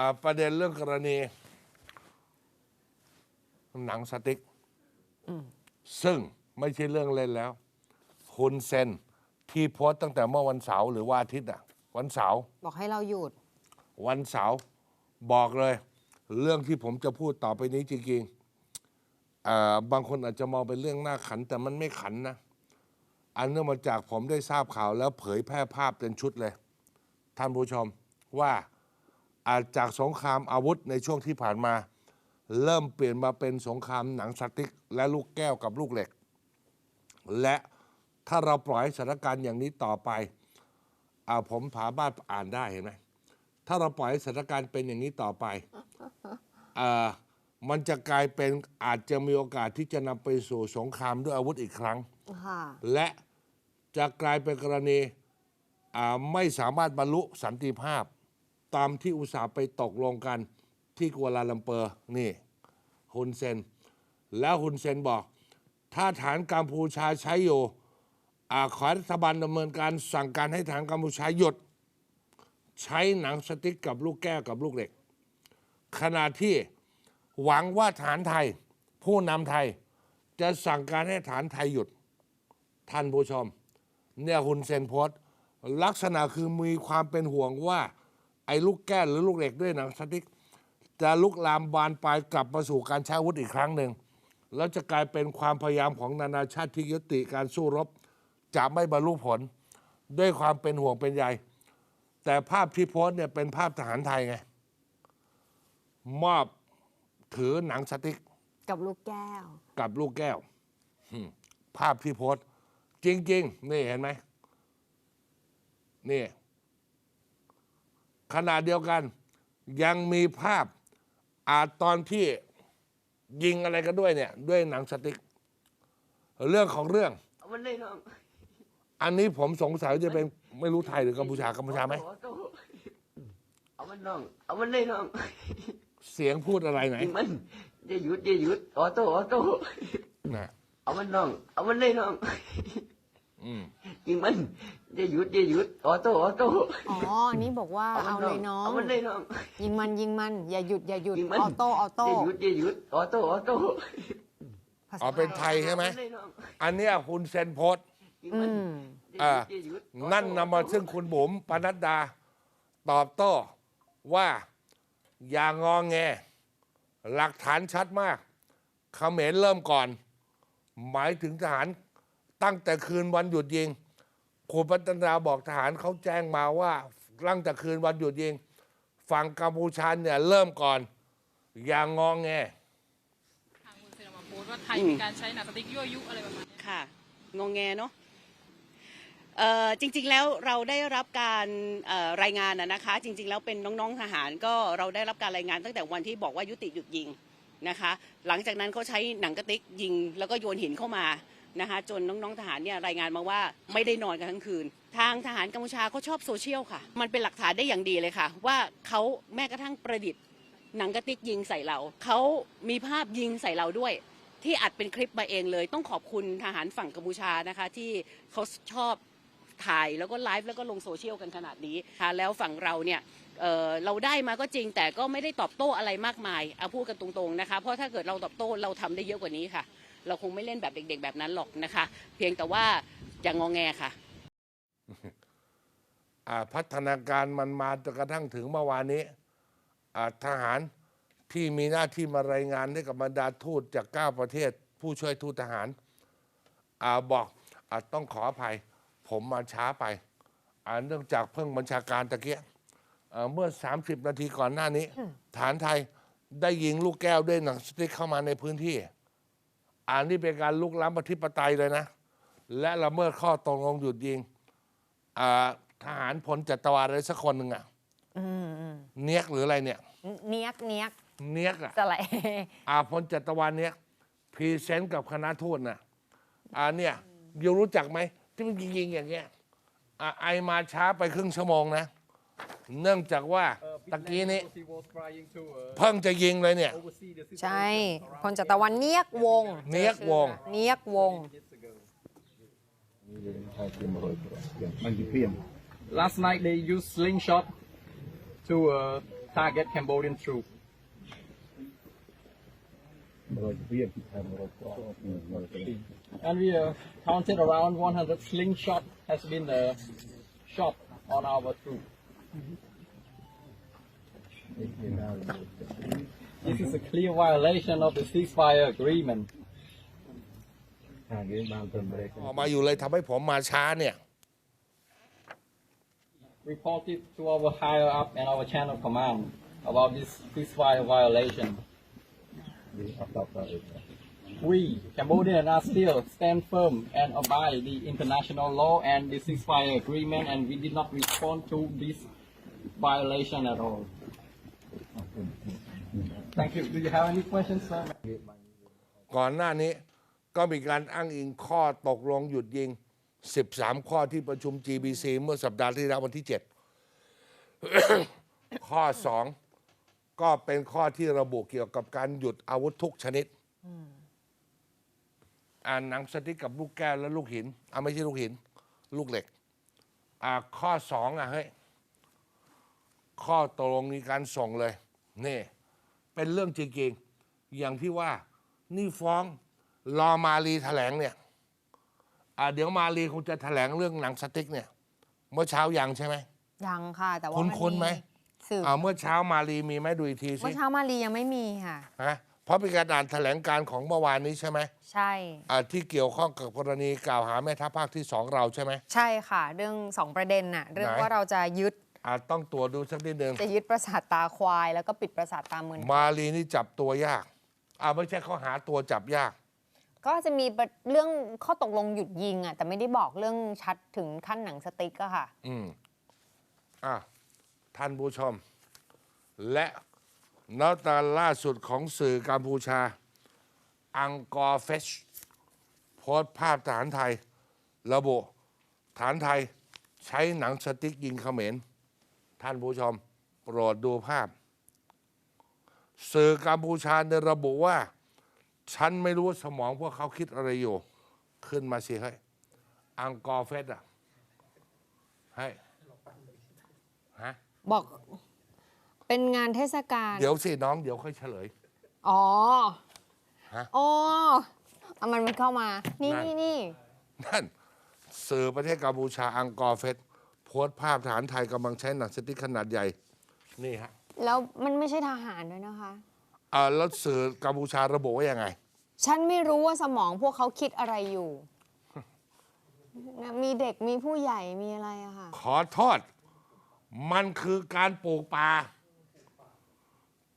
อ่าประเด็นเรื่องกรณี หนังสติ๊กซึ่งไม่ใช่เรื่องเล่นแล้วฮุนเซนที่โพสต์ตั้งแต่เมื่อวันเสาร์หรือว่าอาทิตย์อะ วันเสาร์บอกให้เราหยุด วันเสาร์บอกเลย เรื่องที่ผมจะพูดต่อไปนี้จริงๆเอ่อบางคนอาจจะมองเป็นเรื่องน่าขัน แต่มันไม่ขันนะ อันเนื่องมาจากผมได้ทราบข่าวแล้วเผยแพร่ภาพเป็นชุดเลย ท่านผู้ชมว่า อาจจากสงครามอาวุธในช่วงที่ผ่านมา เริ่มเปลี่ยนมาเป็นสงครามหนังสติ๊กและลูกแก้วกับลูกเหล็ก และถ้าเราปล่อยให้สถานการณ์อย่างนี้ต่อไปอ่าผมผาบ้านอ่านได้เห็นไหมถ้าเราปล่อยให้สถานการณ์เป็นอย่างนี้ต่อไปเอ่อมันจะกลายเป็นอาจจะมีโอกาสที่จะนำไปสู่สงครามด้วยอาวุธอีกครั้งค่ะและจะกลายเป็นกรณีอ่าไม่สามารถบรรลุสันติภาพ ตามที่อุตสาห์ไปตกลงกันที่กัวลาลัมเปอร์นี่ฮุนเซน แล้วฮุนเซนบอก ถ้าฐานกัมพูชาใช้อยู่อาขอรัฐบาลดำเนินการสั่งการให้ฐานกัมพูชาหยุด ใช้หนังสติ๊กกับลูกแก้วกับลูกเหล็ก ขณะที่หวังว่าฐานไทย ผู้นำไทยจะสั่งการให้ฐานไทยหยุด ท่านผู้ชม เนี่ยฮุนเซนโพสต์ลักษณะคือมีความเป็นห่วงว่า ไอ้ลูกแก้วหรือลูกเหล็กด้วยหนังสติ๊กจะลุกลามบานปลายกลับมาสู่การใช้อาวุธอีกครั้งหนึ่ง แล้วจะกลายเป็นความพยายามของนานาชาติที่ยุติการสู้รบ จะไม่บรรลุผล ด้วยความเป็นห่วงเป็นใย แต่ภาพที่โพสต์เนี่ยเป็นภาพทหารไทยไง มอบถือหนังสติ๊ก กับลูกแก้ว กับลูกแก้วอืมภาพที่โพสต์จริง ๆ นี่เห็นไหมนี่ ขณะเดียวกันยังมีภาพอาจตอนที่ยิงอะไรกันด้วยเนี่ย ด้วยหนังสติ๊ก เรื่องของเรื่องเอามันเลยน้องอันนี้ผมสงสัยจะเป็นไม่รู้ไทยหรือกัมพูชากัมพูชาไหมออโต้เอามันน้องเอามันเลยน้องเสียงพูดอะไรไหนยิงมันอย่าหยุดอย่าหยุดออโต้ออโต้นะเอามันน้องเอามันเลยน้องอืมยิงมัน อย่าหยุดอย่าหยุดออโต้ออโต้อ๋ออันนี้บอกว่าเอามันเอาเลยน้องเอามันเลยน้อง ยิงมันยิงมัน อย่าหยุดอย่าหยุดยิงมัน ออโต้ออโต้อย่าหยุดอย่าหยุดออโต้ออโต้ภาษาเอาเป็นไทยใช่ไหมเอานเลยน้องอันเนี้ยคุณเซนโพสต์ ยิงอืมันมอย่าหยุดอย่าหยุดออโต้นั่นนำมาซึ่งคุณบุ๋มปนัดดา ตอบโต้ว่าอย่างงองแง หลักฐานชัดมากเขมรเริ่มก่อน หมายถึงทหารตั้งแต่คืนวันหยุดยิง คุณปนัดดาบอกทหารเขาแจ้งมาว่าตั้งแต่คืนวันหยุดยิง ฝั่งกัมพูชาเนี่ยเริ่มก่อน อย่างงองแงทางคุณเซนมาโพสต์ว่าไทยมีการใช้หนังสติ๊กยั่วยุอะไรประมาณเนี้ยค่ะงงแงเนาะเอ่อจริงๆแล้วเราได้รับการเอ่อรายงานนะนะคะ จริง ๆ แล้วเป็นน้องๆทหารก็เราได้รับการรายงานตั้งแต่วันที่บอกว่ายุติหยุดยิงนะคะ หลังจากนั้นเขาใช้หนังกระติกยิง แล้วก็โยนหินเข้ามา นะคะจนน้องๆทหารเนี่ยรายงานมาว่าไม่ได้นอนกันทั้งคืน ทางทหารกัมพูชาเขาชอบโซเชียลค่ะ มันเป็นหลักฐานได้อย่างดีเลยค่ะ ว่าเขาแม้กระทั่งประดิษฐ์ หนังกระติกยิงใส่เราเขามีภาพยิงใส่เราด้วย ที่อัดเป็นคลิปมาเองเลย ต้องขอบคุณทหารฝั่งกัมพูชานะคะ ที่เขาชอบถ่ายแล้วก็ไลฟ์แล้วก็ลงโซเชียลกันขนาดนี้ค่ะแล้วฝั่งเราเนี่ยเเราได้มาก็จริงแต่ก็ไม่ได้ตอบโต้อะไรมากมายเอาพูดกันตรงๆนะคะ เพราะถ้าเกิดเราตอบโต้เราทำได้เยอะกว่านี้ค่ะ เราคงไม่เล่นแบบเด็ก ๆ แบบนั้นหรอกนะคะ เพียงแต่ว่าอย่างงอแงค่ะ อ่าพัฒนาการมันมาจนกระทั่งถึงเมื่อวานนี้อ่าทหารที่มีหน้าที่มารายงานให้กับบรรดาทูตจาก 9 ประเทศ ผู้ช่วยทูตทหารอาบอกอาต้องขออภัย ผมมาช้าไปอ่าเนื่องจากเพิ่งบัญชาการตะเกียอ่าเมื่อ 30 นาทีก่อนหน้านี้ ฐานไทยได้ยิงลูกแก้วด้วยหนังสติ๊กเข้ามาในพื้นที่ อันนี้เป็นการลุกล้ำประธิปไตยเลยนะ และละเมิดข้อตกลงหยุดยิงอ่าทหารพลจัตวาอะไรสักคนหนึ่งอะอืมอืมเนียกหรืออะไรเนี่ย เนียกเนียกเนียกอะสไลด์อาพลจัตวาเนียกพรีเซนต์กับคณะทูตน่ะอ่าเนี่ยยูรู้จักไหมที่มันยิงๆอย่างเงี้ยอ่าไอมาช้าไปครึ่งชั่วโมงนะ เนื่องจากว่า ตะกี้นี้เพิ่งจะยิงเลยเนี่ย ใช่พลจัตวันเนียกวง เนียกวง เนียกวง Last night they used slingshot to uh, target Cambodian troops. And we uh, counted around 100 slingshot has been uh, shot on our troops. This is a clear violation of the ceasefire agreement. ออกมาอยู่เลยทำให้ผมมาช้าเนี่ย Reported to our higher up and our chain of command about this ceasefire violation. We, Cambodian, are still stand firm and abide the international law and the ceasefire agreement, and we did not respond to this violation at all. Thank you. Do you have any questions, sir? ก่อนหน้านี้ก็มีการอ้างอิงข้อตกลงหยุดยิง 13 ข้อที่ประชุม GBC เมื่อสัปดาห์ที่แล้ววันที่ 7 ข้อ 2 ก็เป็นข้อที่ระบุเกี่ยวกับการหยุดอาวุธทุกชนิด อ่านหนังสติ๊กกับลูกแก้วและลูกหินอ่าไม่ใช่ลูกหิน ลูกเหล็ก อ่าข้อสองอะเฮ้ยข้อตกลงมีการส่งเลย นี่ เป็นเรื่องจริงๆ อย่างที่ว่านี่ฟ้องรอมาลีแถลงเนี่ยอ่าเดี๋ยวมาลีคงจะแถลงเรื่องหนังสติ๊กเนี่ย เมื่อเช้ายังใช่ไหมยังค่ะ แต่ว่าคุ้นมันคุ้นไหมสืบอ่าเมื่อเช้ามาลีมีไหมดูอีกทีเมื่สิอเช้ามารียังไม่มีค่ะฮะเพราะเป็นการอ่านแถลงการของเมื่อวานนี้ใช่ไหมใช่อ่าที่เกี่ยวข้องกับกรณีกล่าวหาแม่ทัพภาคที่สองเราใช่ไหมใช่ค่ะ เรื่องสองประเด็นน่ะเรื่องไหนว่าเราจะยึด อาจต้องตรวจดูสักนิดหนึ่งจะยึดประสาทตาควาย แล้วก็ปิดประสาทตาเมือนมาลีนี่จับตัวยากอ่าไม่ใช่ข้อหาตัวจับยาก ก็จะมีประเรื่องข้อตกลงหยุดยิงอะแต่ไม่ได้บอกเรื่องชัดถึงขั้นหนังสติ๊กอะค่ะ อืมอะท่านผู้ชม และนอตาล่าสุดของสื่อกัมพูชา อังกอร์เฟชโพสต์ภาพฐานไทย ระบุฐานไทยใช้หนังสติ๊กยิงเขมร ท่านผู้ชมโปรดดูภาพ สื่อกัมพูชาได้ระบุว่า ฉันไม่รู้ว่าสมองพวกเขาคิดอะไรอยู่ ขึ้นมาสิเฮ้ยอังกอร์เฟสอะให้ฮะบอก เป็นงานเทศกาล เดี๋ยวสิน้องเดี๋ยวค่อยเฉลย อ๋อฮะ อ๋อเอามันมันเข้ามา นี่นั่น นี่นี่ นั่นสื่อประเทศกัมพูชาอังกอร์เฟส โพสต์ภาพฐานไทยกำลังใช้หนังสติ๊กขนาดใหญ่ นี่ฮะแล้วมันไม่ใช่ทหารด้วยนะคะ อ่าแล้วสื่อกัมพูชาระบุว่ายังไง ฉันไม่รู้ว่าสมองพวกเขาคิดอะไรอยู่มีเด็กมีผู้ใหญ่มีอะไรอะค่ะ ขอโทษ มันคือการปลูกป่า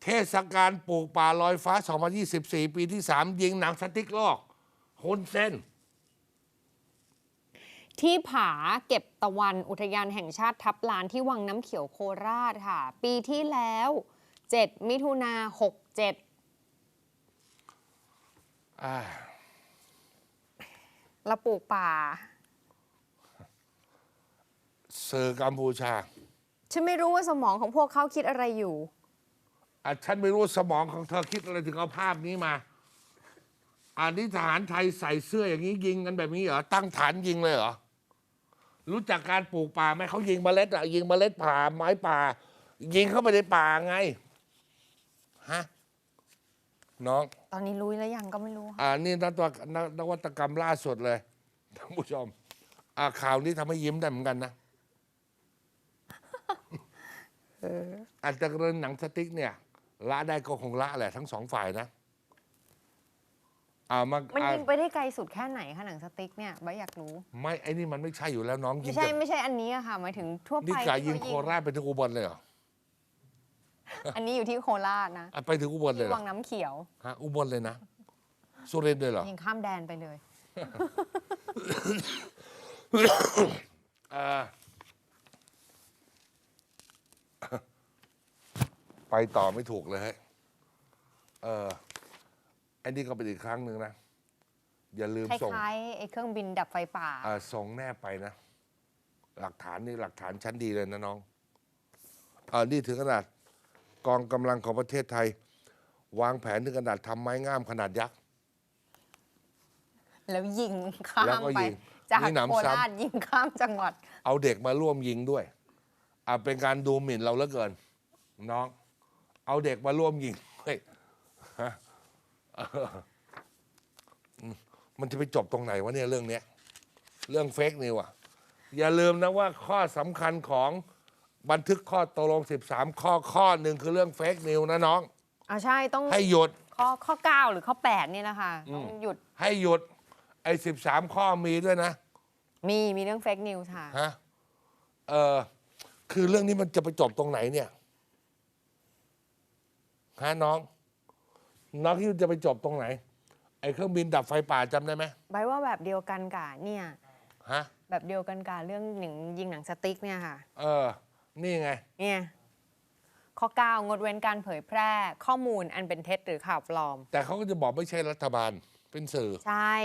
เทศกาลปลูกป่าลอยฟ้า 2024 ปีที่ 3 ยิงหนังสติ๊กลอกฮุนเซน ที่ผาเก็บตะวันอุทยานแห่งชาติทับลานที่วังน้ำเขียวโคราชค่ะ ปีที่แล้ว 7 มิถุนา67อ่าเราปลูกป่า สื่อกัมพูชา ฉันไม่รู้ว่าสมองของพวกเขาคิดอะไรอยู่อะฉันไม่รู้สมองของเธอคิดอะไรถึงเอาภาพนี้มา อันนี้ทหารไทยใส่เสื้ออย่างนี้ยิงกันแบบนี้เหรอตั้งฐานยิงเลยเหรอรู้จักการปลูกป่าไหมเขายิงเมล็ดอะยิงเมล็ดป่าไม้ป่า ยิงเข้าไปในป่าไงฮะน้องตอนนี้รู้แล้วยังก็ไม่รู้ค่ะอ่านี่นวัตนนวัตกรรมล่าสุดเลยท่านผู้ชมอ่าข่าวนี้ทำให้ยิ้มได้เหมือนกันนะอาจจะเรื่องหนังสติ๊กเนี่ยละได้ก็คงละแหละทั้งสองฝ่ายนะ อ่ามามันอ่ายิงไปได้ไกลสุดแค่ไหนคะหนังสติ๊กเนี่ยใบอยากรู้ไม่ไอ้นี่มันไม่ใช่อยู่แล้วน้องยิไม่งใช่จากไม่ใช่อันนี้อะค่ะหมายถึงทั่วไปนี่กายิงที่โคเขราชไปถึงอุบลเลยเหรออันนี้อยู่ที่โคราชนะอะไปถึงอุบลเลยที่เหรวัองน้ำเขียวฮะอุบลเลยนะสุรินทร์เลยเหรอยิงข้ามแดนไปเลยอ่าไปต่อไม่ถูกเลยเฮ้ยเออ อันนี้ก็เป็นอีกครั้งหนึ่งนะ อย่าลืมคส่งล้ายๆไอ้เครื่องบินดับไฟป่า อ่าส่งแนบไปนะ หลักฐานนี่หลักฐานชั้นดีเลยนะน้องอ่านี่ถึงขนาดกองกำลังของประเทศไทย วางแผนถึงขนาดทำไม้งามขนาดยักษ์ แล้วยิงข้าแล้วมก็ไป ยิงจากนี่หนำโคซ้ำ ราชยิงข้ามจังหวัด เอาเด็กมาร่วมยิงด้วยอ่าเป็นการดูหมิ่นเราเหลือเกิน น้อง เอาเด็กมาร่วมยิงเฮ้ยฮะเอออื มมันจะไปจบตรงไหนวะเนี่ยเรื่องเนี้ยเรื่องเฟกนิวอะอย่าลืมนะว่าข้อสำคัญของบันทึกข้อตกลง 13 ข้อข้อหนึ่งคือเรื่องเฟกนิวนะน้อง อ่าใช่ต้องให้หยุด ข้อข้อ 9 หรือข้อ 8 นี่แหละค่ะต้องหยุดให้หยุด ไอ้13 ข้อมีด้วยนะ มีมีเรื่องเฟกนิวส์ค่ะ ฮะเออคือเรื่องนี้มันจะไปจบตรงไหนเนี่ยฮะน้อง น้องที่จะไปจบตรงไหน ไอ้เครื่องบินดับไฟป่าจำได้ไหมใบว่าแบบเดียวกันกับเนี่ย ฮะ แบบเดียวกันกับเรื่องหนังยิงหนังสติ๊กเนี่ยค่ะ เออ นี่ไง เนี่ย ข้อ 9 งดเว้นการเผยแพร่ข้อมูลอันเป็นเท็จหรือข่าวปลอม แต่เขาก็จะบอกไม่ใช่รัฐบาลเป็นสื่อ ใช่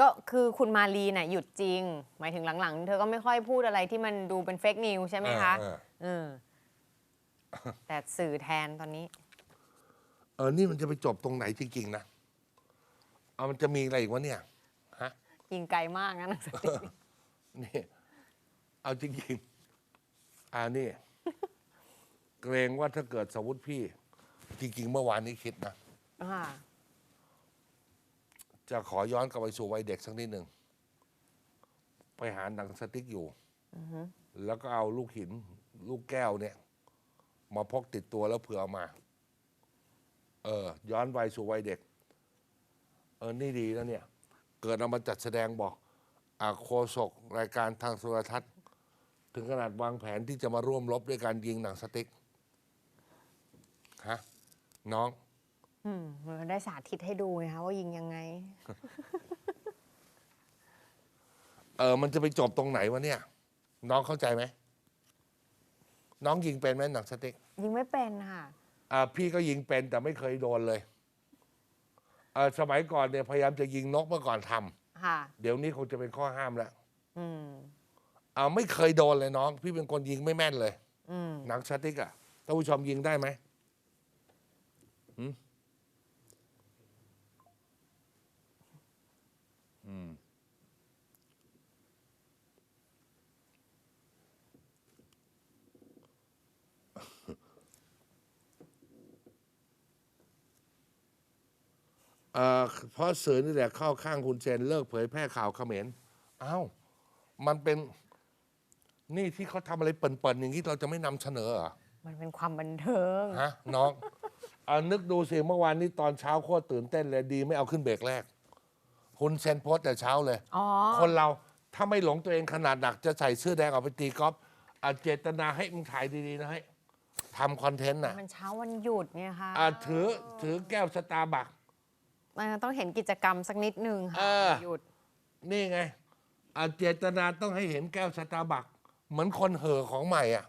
ก็คือคุณมาลีน่ะหยุดจริง หมายถึงหลังๆ เธอก็ไม่ค่อยพูดอะไรที่มันดูเป็นเฟกนิวใช่ไหมคะเออเออแต่สื่อแทนตอนนี้ เออนี่มันจะไปจบตรงไหนจริงๆนะเอามันจะมีอะไรอีกวะเนี่ยฮะยิงไกลมากนะหนังสติ๊กนี่เอาจริงๆอ่านี่ เกรงว่าถ้าเกิดสมมติพี่ จริง ๆ เมื่อวานนี้คิดนะค่ะจะขอย้อนกลับไปสู่วัยเด็กสักนิดหนึ่งไปหาหนังสติ๊กอยู่แล้วก็เอาลูกหิน ลูกแก้วเนี่ย มาพกติดตัวแล้วเผื่อเอามา เออ ย้อนวัยสู่วัยเด็ก เออ นี่ดีแล้วเนี่ย เกิดเอามาจัดแสดงบอกอาโคศกรายการทางโทรทัศน์ ถึงขนาดวางแผนที่จะมาร่วมรบด้วยการยิงหนังสติ๊กฮะน้อง อืมมันได้สาธิตให้ดูไงคะว่ายิงยังไง เออ มันจะไปจบตรงไหนวะเนี่ย น้องเข้าใจไหม น้องยิงเป็นไหมหนังสติ๊กยิงไม่เป็นค่ะ อ่าพี่ก็ยิงเป็นแต่ไม่เคยโดนเลยเออสมัยก่อนเนี่ยพยายามจะยิงนกเมื่อก่อนทำค่ะ เดี๋ยวนี้คงจะเป็นข้อห้ามแล้วอืม อ่าไม่เคยโดนเลยน้อง พี่เป็นคนยิงไม่แม่นเลย อืม หนังสติ๊กอะท่านผู้ชมยิงได้ไหมหืม เอ่อเพราะสื่อนี่แหละเข้าข้างคุณเซนเลิกเผยแพร่ข่าวเขมรเอ้ามันเป็นนี่ที่เขาทำอะไรเปิ่นๆอย่างนี้เราจะไม่นำเสนอเหรอมันเป็นความบันเทิง ฮะน้องเอานึกดูสิเมื่อวานนี้ตอนเช้าโคตรตื่นเต้นเลยดีไม่เอาขึ้นเบรกแรก คุณเซนโพสต์แต่เช้าเลย อ๋อ คนเราถ้าไม่หลงตัวเองขนาดหนักจะใส่เสื้อแดงออกไปตีกอล์ฟอาเจตนาให้มึงถ่ายดีๆนะให้ทำคอนเทนต์น่ะมันเช้าวันหยุดเนี่ยค่ะ อะถือถือแก้วสตาร์บัคมัน ต้องเห็นกิจกรรมสักนิดนึงเอค่ะอหยุด นี่ไงอาเจตนาต้องให้เห็นแก้วสตาร์บัคเหมือนคนเห่อของใหม่อะ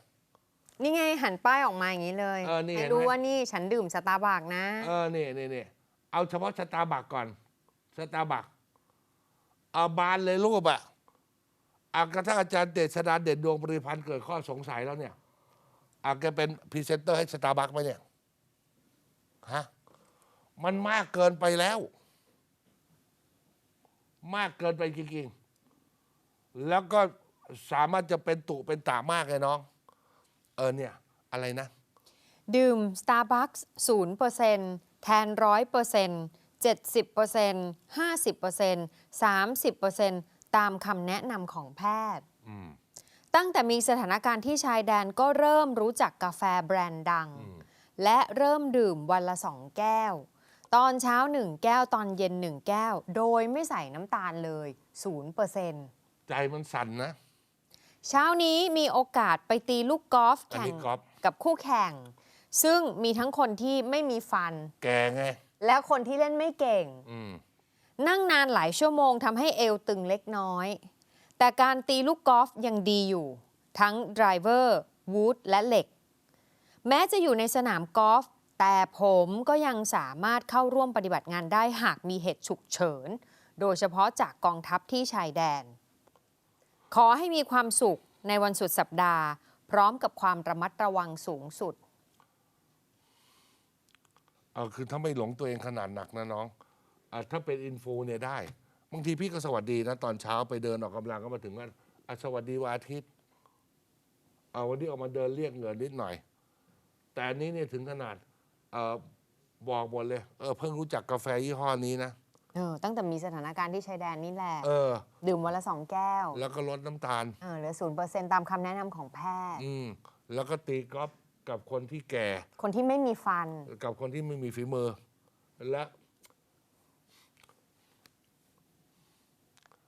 นี่ไงหันป้ายออกมาอย่างนี้เลยเออนี่ให้เห็นไหมรู้ว่านี่ฉันดื่มสตาร์บัคนะ เออนี่นี่นี่เอาเฉพาะสตาร์บัคก่อน สตาร์บัคเอาบานเลยรูปอะอากระทั่งอาจารย์เดชดาเด่นดวงบริพันธ์เกิดข้อสงสัยแล้วเนี่ยอาแกเป็นพรีเซนเตอร์ให้สตาร์บัคไหมเนี่ย ฮะ มันมากเกินไปแล้ว มากเกินไปจริงๆ แล้วก็สามารถจะเป็นตุเป็นตามากเลยน้อง เออเนี่ย อะไรนะ ดื่ม Starbucks 0%แทน100% 70% 50% 30%ตามคำแนะนำของแพทย์ ตั้งแต่มีสถานการณ์ที่ชายแดนก็เริ่มรู้จักกาแฟแบรนด์ดัง และเริ่มดื่มวันละสองแก้ว ตอนเช้า 1 แก้วตอนเย็น 1 แก้ว โดยไม่ใส่น้ำตาลเลย0%ใจมันสั่นนะ เช้านี้มีโอกาสไปตีลูกกอล์ฟอันแข่นี้งกอล์ฟกับคู่แข่ง ซึ่งมีทั้งคนที่ไม่มีฟัน แกไง และคนที่เล่นไม่เก่งอืมนั่งนานหลายชั่วโมงทำให้เอวตึงเล็กน้อย แต่การตีลูกกอล์ฟยังดีอยู่ ทั้งไดรเวอร์วูดและเหล็ก แม้จะอยู่ในสนามกอล์ฟ แต่ผมก็ยังสามารถเข้าร่วมปฏิบัติงานได้หากมีเหตุฉุกเฉิน โดยเฉพาะจากกองทัพที่ชายแดน ขอให้มีความสุขในวันสุดสัปดาห์ พร้อมกับความระมัดระวังสูงสุดเออคือถ้าไม่หลงตัวเองขนาดหนักนะน้องอถ้าเป็นอินฟูเนี่ยได้ บางทีพี่ก็สวัสดีนะ ตอนเช้าไปเดินออกกำลังก็มาถึงว่าสวัสดีวันอาทิตย์เอาวันนี้ออกมาเดินเรียกเงินนิดหน่อย แต่อันนี้เนี่ยถึงขนาด เออบอกหมดเลย เออเพิ่งรู้จักกาแฟยี่ห้อนี้นะ เออตั้งแต่มีสถานการณ์ที่ชายแดนนี่แหละ เออ ดื่มวันละสองแก้ว แล้วก็ลดน้ำตาล เออเหลือศูนย์เปอร์เซ็นตามคำแนะนำของแพทย์ อืม แล้วก็ตีกอล์ฟกับคนที่แก่ คนที่ไม่มีฟัน กับคนที่ไม่มีฝีมือ และ